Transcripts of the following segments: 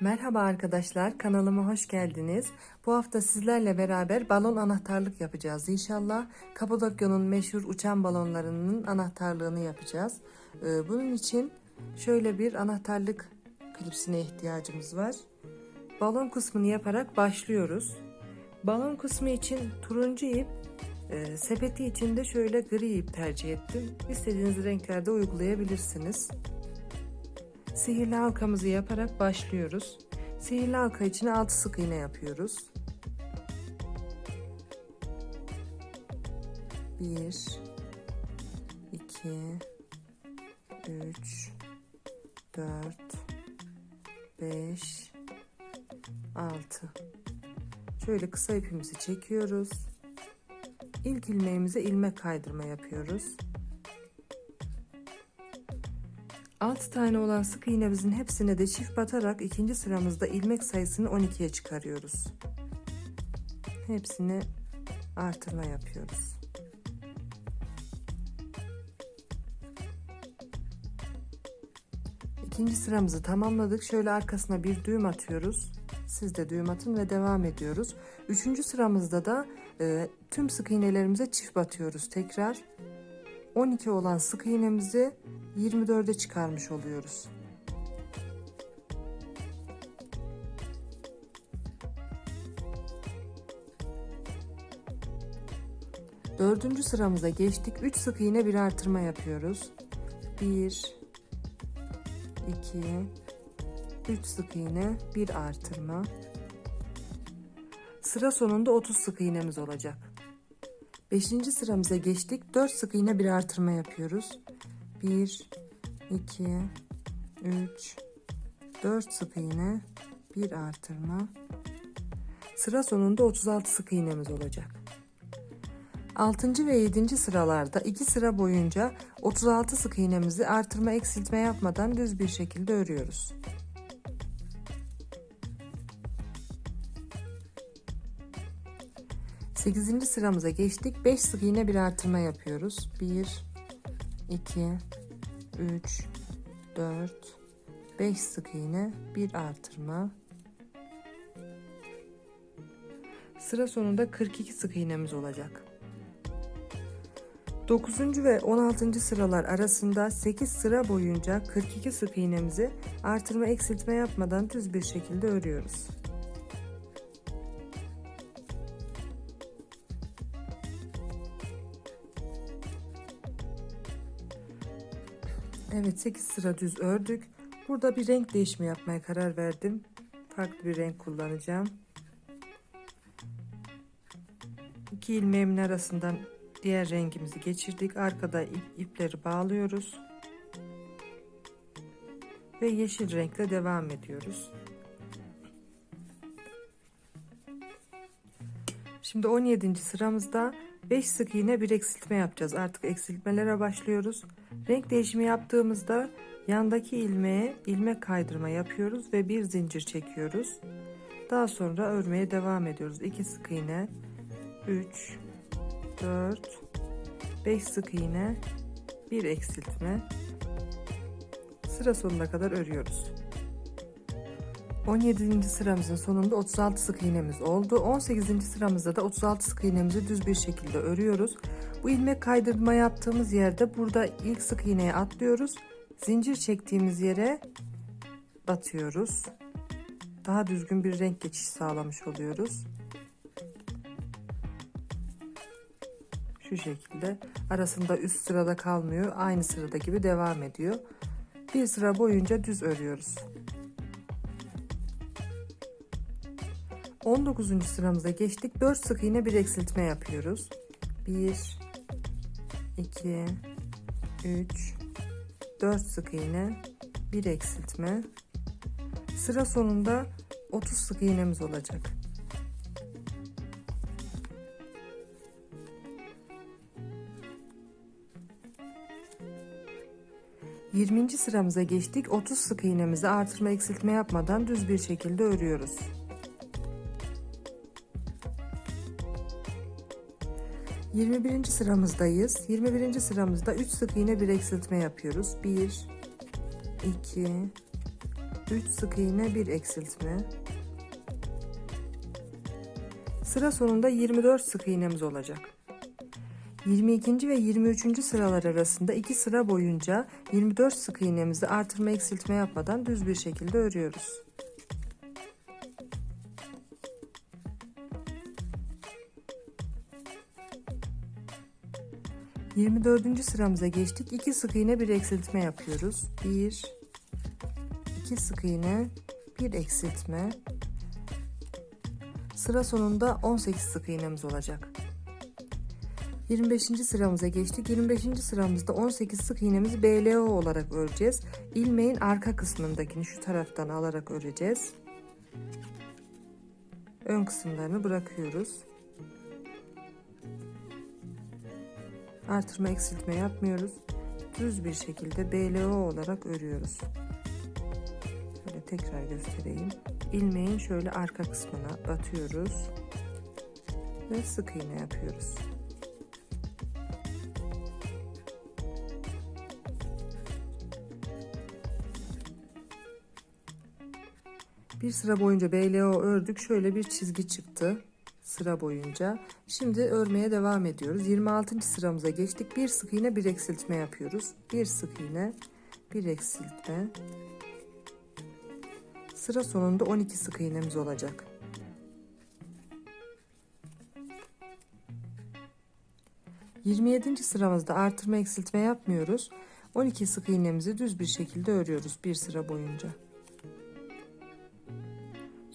Merhaba arkadaşlar, kanalıma hoş geldiniz. Bu hafta sizlerle beraber balon anahtarlık yapacağız inşallah. Kapadokya'nın meşhur uçan balonlarının anahtarlığını yapacağız. Ee, Bunun için şöyle bir anahtarlık klipsine ihtiyacımız var. Balon kısmını yaparak başlıyoruz. Balon kısmı için turuncu ip, e, sepeti için de şöyle gri ip tercih ettim. İstediğiniz renklerde uygulayabilirsiniz. Sihirli halkamızı yaparak başlıyoruz. Sihirli halka içine 6 sık iğne yapıyoruz. 1 2 3 4 5 6 Şöyle kısa ipimizi çekiyoruz. İlk ilmeğimize ilmek kaydırma yapıyoruz. 6 tane olan sık iğnemizin hepsine de çift batarak ikinci sıramızda ilmek sayısını 12'ye çıkarıyoruz. Hepsini artırma yapıyoruz. İkinci sıramızı tamamladık. Şöyle arkasına bir düğüm atıyoruz. Siz de düğüm atın ve devam ediyoruz. Üçüncü sıramızda da e, tüm sık iğnelerimize çift batıyoruz tekrar. 12 olan sık iğnemizi 24'e çıkarmış oluyoruz. Dördüncü sıramıza geçtik. 3 sık iğne bir artırma yapıyoruz. 1 2 3 sık iğne bir artırma. Sıra sonunda 30 sık iğnemiz olacak. 5. sıramıza geçtik. 4 sık iğne bir artırma yapıyoruz. 1 2 3 4 sık iğne bir artırma. Sıra sonunda 36 sık iğnemiz olacak. 6. ve 7. sıralarda 2 sıra boyunca 36 sık iğnemizi artırma eksiltme yapmadan düz bir şekilde örüyoruz. Sekizinci sıramıza geçtik. 5 sık iğne bir artırma yapıyoruz. 1 2 3 4 5 sık iğne bir artırma. Sıra sonunda 42 sık iğnemiz olacak. 9. ve 16. sıralar arasında 8 sıra boyunca 42 sık iğnemizi artırma eksiltme yapmadan düz bir şekilde örüyoruz. Evet 8 sıra düz ördük. Burada bir renk değişimi yapmaya karar verdim. Farklı bir renk kullanacağım. İki ilmeğimin arasından diğer rengimizi geçirdik. Arkada ip, ipleri bağlıyoruz. Ve yeşil renkle devam ediyoruz. Şimdi 17. sıramızda 5 sık iğne bir eksiltme yapacağız. Artık eksiltmelere başlıyoruz. Renk değişimi yaptığımızda yandaki ilmeğe ilmek kaydırma yapıyoruz ve bir zincir çekiyoruz. Daha sonra örmeye devam ediyoruz. 2 sık iğne, 3, 4, 5 sık iğne, bir eksiltme. Sıra sonuna kadar örüyoruz. 17. sıramızın sonunda 36 sık iğnemiz oldu. 18. sıramızda da 36 sık iğnemizi düz bir şekilde örüyoruz. Bu ilmek kaydırma yaptığımız yerde burada ilk sık iğneye atlıyoruz. Zincir çektiğimiz yere batıyoruz. Daha düzgün bir renk geçişi sağlamış oluyoruz. Şu şekilde arasında üst sırada kalmıyor. Aynı sırada gibi devam ediyor. Bir sıra boyunca düz örüyoruz. 19. sıramıza geçtik. 4 sık iğne bir eksiltme yapıyoruz. 1 2 3 4 sık iğne bir eksiltme. Sıra sonunda 30 sık iğnemiz olacak. Yirminci sıramıza geçtik. 30 sık iğnemizi artırma eksiltme yapmadan düz bir şekilde örüyoruz. 21. sıramızdayız. 21. sıramızda 3 sık iğne bir eksiltme yapıyoruz. 1 2 3 sık iğne 1 eksiltme. Sıra sonunda 24 sık iğnemiz olacak. 22. ve 23. sıralar arasında 2 sıra boyunca 24 sık iğnemizi artırma eksiltme yapmadan düz bir şekilde örüyoruz. Yirmi dördüncü sıramıza geçtik. 2 sık iğne bir eksiltme yapıyoruz. 1 2 sık iğne, 1 eksiltme. Sıra sonunda 18 sık iğnemiz olacak. 25. sıramıza geçtik. 25. sıramızda 18 sık iğnemizi BLO olarak öreceğiz. İlmeğin arka kısmındakini şu taraftan alarak öreceğiz. Ön kısımlarını bırakıyoruz. Artırma eksiltme yapmıyoruz. Düz bir şekilde BLO olarak örüyoruz. Şöyle tekrar göstereyim. İlmeğin şöyle arka kısmına batıyoruz. Ve sık iğne yapıyoruz. Bir sıra boyunca BLO ördük. Şöyle bir çizgi çıktı sıra boyunca. Şimdi örmeye devam ediyoruz. 26. sıramıza geçtik. Bir sık iğne bir eksiltme yapıyoruz. Bir sık iğne bir eksiltme. Sıra sonunda 12 sık iğnemiz olacak. Yirmi yedinci sıramızda artırma eksiltme yapmıyoruz. 12 sık iğnemizi düz bir şekilde örüyoruz bir sıra boyunca.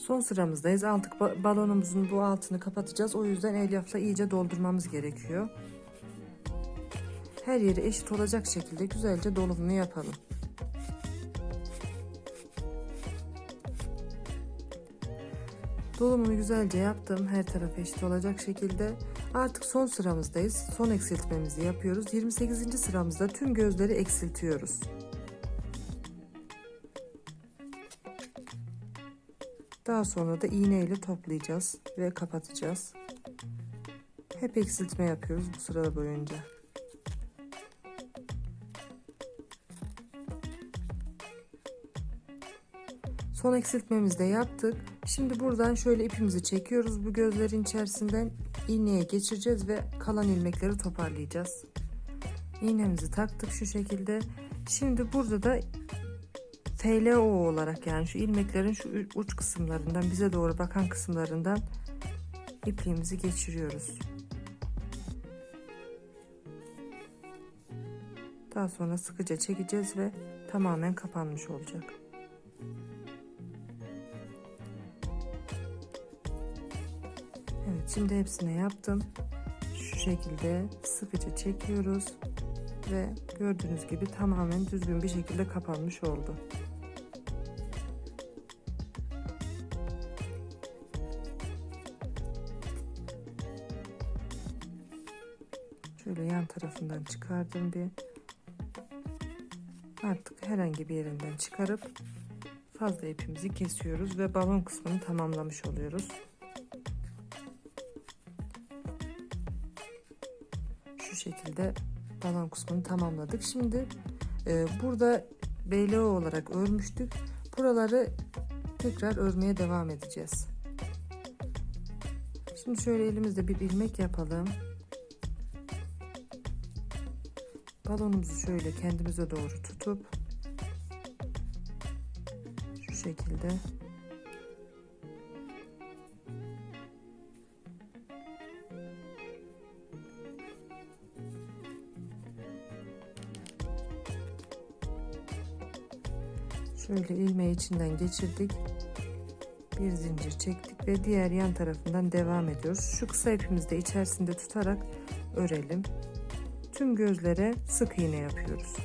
Son sıramızdayız. Artık balonumuzun bu altını kapatacağız. O yüzden elyafla iyice doldurmamız gerekiyor. Her yeri eşit olacak şekilde güzelce dolumunu yapalım. Dolumunu güzelce yaptım. Her taraf eşit olacak şekilde. Artık son sıramızdayız. Son eksiltmemizi yapıyoruz. 28. sıramızda tüm gözleri eksiltiyoruz. Daha sonra da iğne ile toplayacağız ve kapatacağız. Hep eksiltme yapıyoruz bu sırada boyunca. Son eksiltmemizi de yaptık. Şimdi buradan şöyle ipimizi çekiyoruz bu gözlerin içerisinden iğneye geçireceğiz ve kalan ilmekleri toparlayacağız. İğnemizi taktık şu şekilde. Şimdi burada da FLO olarak yani şu ilmeklerin şu uç kısımlarından bize doğru bakan kısımlarından ipliğimizi geçiriyoruz. Daha sonra sıkıca çekeceğiz ve tamamen kapanmış olacak. Evet şimdi hepsine yaptım. Şu şekilde sıkıca çekiyoruz ve gördüğünüz gibi tamamen düzgün bir şekilde kapanmış oldu. Şöyle yan tarafından çıkardım bir. Artık herhangi bir yerinden çıkarıp fazla ipimizi kesiyoruz ve balon kısmını tamamlamış oluyoruz. Şu şekilde balon kısmını tamamladık. Şimdi e, burada BLO olarak örmüştük. Buraları tekrar örmeye devam edeceğiz. Şimdi şöyle elimizde bir ilmek yapalım. Balonumuzu şöyle kendimize doğru tutup şu şekilde şöyle ilmeği içinden geçirdik. Bir zincir çektik ve diğer yan tarafından devam ediyoruz. Şu kısa ipimizi de içerisinde tutarak örelim tüm gözlere sık iğne yapıyoruz.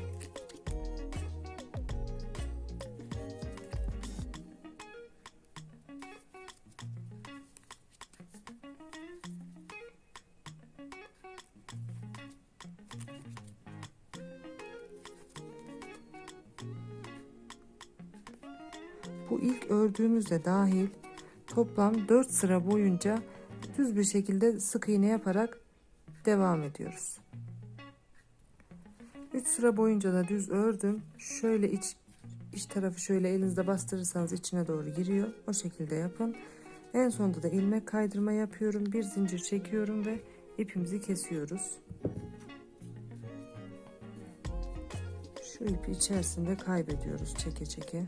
Bu ilk ördüğümüzde dahil toplam 4 sıra boyunca düz bir şekilde sık iğne yaparak devam ediyoruz. 3 sıra boyunca da düz ördüm. Şöyle iç iç tarafı şöyle elinizde bastırırsanız içine doğru giriyor. O şekilde yapın. En sonunda da ilmek kaydırma yapıyorum. Bir zincir çekiyorum ve ipimizi kesiyoruz. Şu ipi içerisinde kaybediyoruz çeke çeke.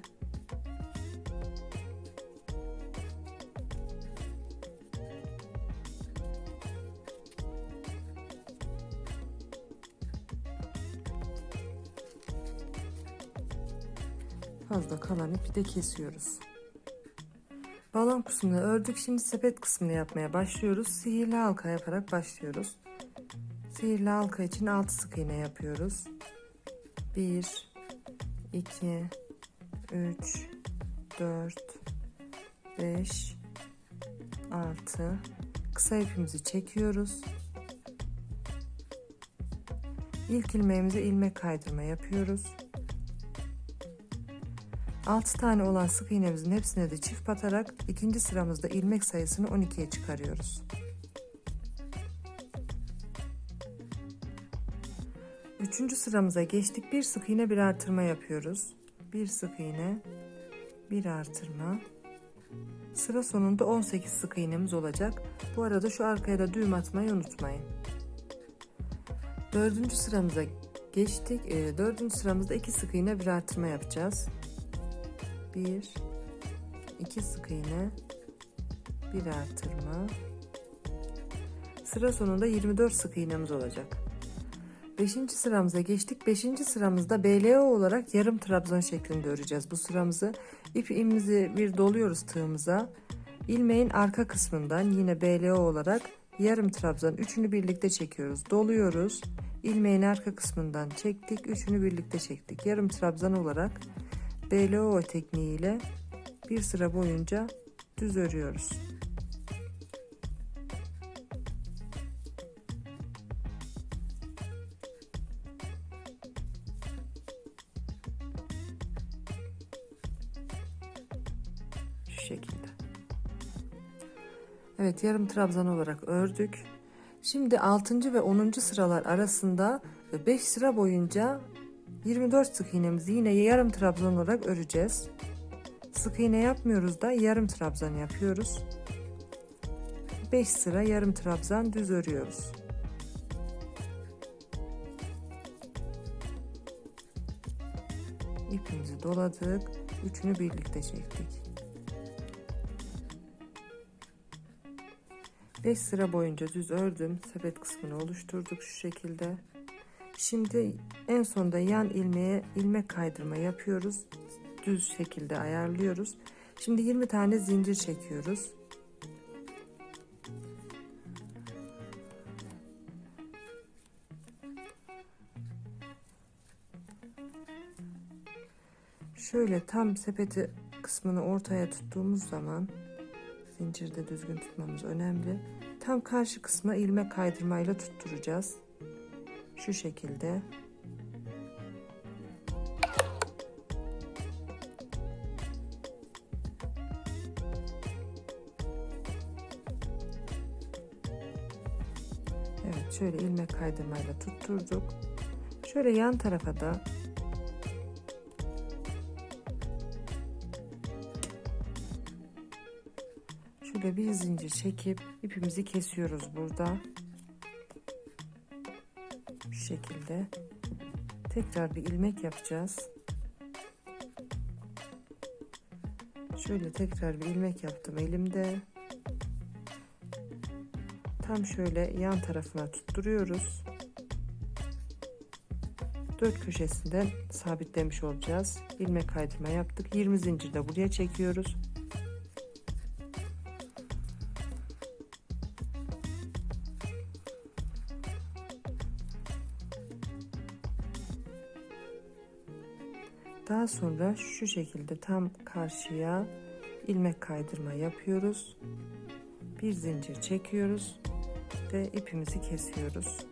Fazla kalan ipi de kesiyoruz. Balon kısmını ördük. Şimdi sepet kısmını yapmaya başlıyoruz. Sihirli halka yaparak başlıyoruz. Sihirli halka için 6 sık iğne yapıyoruz. 1 2 3 4 5 6 kısa ipimizi çekiyoruz. İlk ilmeğimize ilmek kaydırma yapıyoruz. 6 tane olan sık iğnemizin hepsine de çift batarak ikinci sıramızda ilmek sayısını 12'ye çıkarıyoruz. Üçüncü sıramıza geçtik. Bir sık iğne bir artırma yapıyoruz. Bir sık iğne, bir artırma. Sıra sonunda 18 sık iğnemiz olacak. Bu arada şu arkaya da düğüm atmayı unutmayın. Dördüncü sıramıza geçtik. Ee, dördüncü sıramızda iki sık iğne bir artırma yapacağız. Bir, iki sık iğne, bir artırma. Sıra sonunda 24 sık iğnemiz olacak. 5. sıramıza geçtik. 5. sıramızda BLO olarak yarım trabzan şeklinde öreceğiz bu sıramızı. İpimizi bir doluyoruz tığımıza. İlmeğin arka kısmından yine BLO olarak yarım trabzan üçünü birlikte çekiyoruz. Doluyoruz. İlmeğin arka kısmından çektik. Üçünü birlikte çektik. Yarım trabzan olarak BLO tekniğiyle bir sıra boyunca düz örüyoruz. Şu şekilde. Evet yarım trabzan olarak ördük. Şimdi 6. ve 10. sıralar arasında 5 sıra boyunca 24 sık iğnemizi yine yarım trabzan olarak öreceğiz. Sık iğne yapmıyoruz da yarım trabzan yapıyoruz. 5 sıra yarım trabzan düz örüyoruz. İpimizi doladık. Üçünü birlikte çektik. 5 sıra boyunca düz ördüm. Sepet kısmını oluşturduk şu şekilde. Şimdi en sonda yan ilmeğe ilmek kaydırma yapıyoruz. Düz şekilde ayarlıyoruz. Şimdi 20 tane zincir çekiyoruz. Şöyle tam sepeti kısmını ortaya tuttuğumuz zaman zincirde düzgün tutmamız önemli. Tam karşı kısma ilmek kaydırmayla tutturacağız. Şu şekilde. Evet şöyle ilmek kaydırmayla tutturduk. Şöyle yan tarafa da şöyle bir zincir çekip ipimizi kesiyoruz burada. Şu şekilde. Tekrar bir ilmek yapacağız. Şöyle tekrar bir ilmek yaptım elimde. Tam şöyle yan tarafına tutturuyoruz. Dört köşesinden sabitlemiş olacağız. İlmek kaydırma yaptık. 20 zincir de buraya çekiyoruz. Daha sonra şu şekilde tam karşıya ilmek kaydırma yapıyoruz. Bir zincir çekiyoruz ve ipimizi kesiyoruz.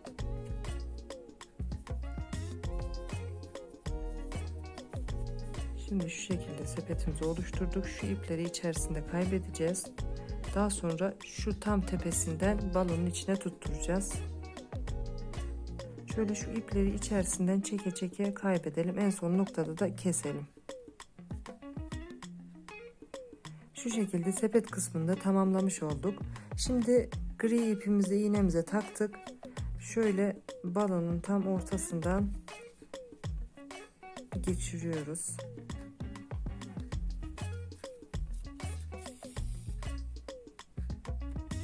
Şimdi şu şekilde sepetimizi oluşturduk. Şu ipleri içerisinde kaybedeceğiz. Daha sonra şu tam tepesinden balonun içine tutturacağız. Şöyle şu ipleri içerisinden çeke çeke kaybedelim. En son noktada da keselim. Şu şekilde sepet kısmında tamamlamış olduk. Şimdi gri ipimizi iğnemize taktık. Şöyle balonun tam ortasından geçiriyoruz.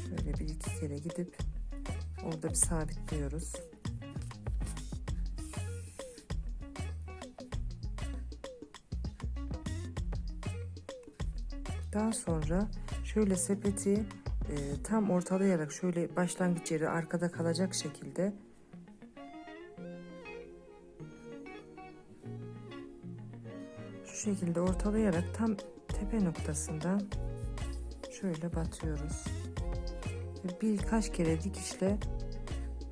Şöyle bir iki kere gidip orada bir sabitliyoruz. Daha sonra şöyle sepeti e, tam ortalayarak şöyle başlangıç yeri arkada kalacak şekilde şu şekilde ortalayarak tam tepe noktasından şöyle batıyoruz. Birkaç kere dikişle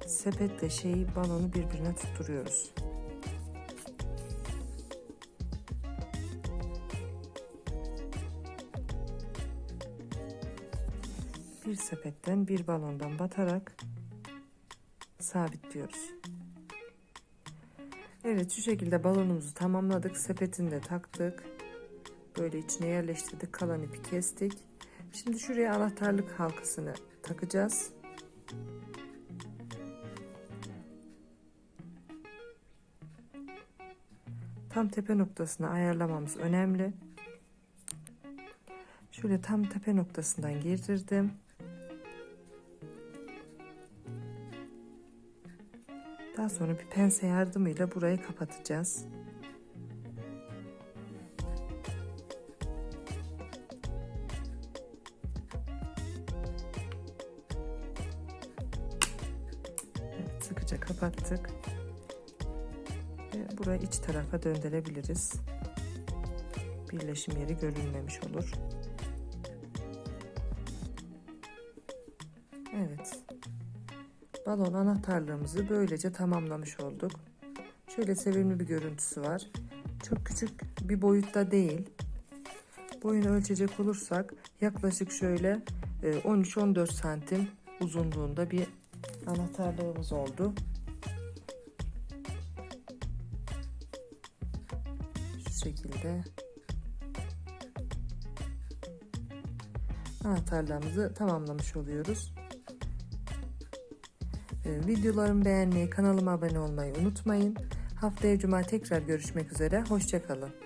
sepetle şeyi balonu birbirine tutturuyoruz. Bir sepetten bir balondan batarak sabitliyoruz. Evet şu şekilde balonumuzu tamamladık. Sepetini de taktık. Böyle içine yerleştirdik. Kalan ipi kestik. Şimdi şuraya anahtarlık halkasını takacağız. Tam tepe noktasını ayarlamamız önemli. Şöyle tam tepe noktasından girdirdim. Daha sonra bir pense yardımıyla burayı kapatacağız. Evet, sıkıca kapattık. Ve burayı iç tarafa döndürebiliriz. Birleşim yeri görünmemiş olur. Balon anahtarlığımızı böylece tamamlamış olduk. Şöyle sevimli bir görüntüsü var. Çok küçük bir boyutta değil. Boyunu ölçecek olursak yaklaşık şöyle 13-14 santim uzunluğunda bir anahtarlığımız oldu. Şu şekilde anahtarlığımızı tamamlamış oluyoruz. Videolarımı beğenmeyi, kanalıma abone olmayı unutmayın. Haftaya cuma tekrar görüşmek üzere. Hoşçakalın.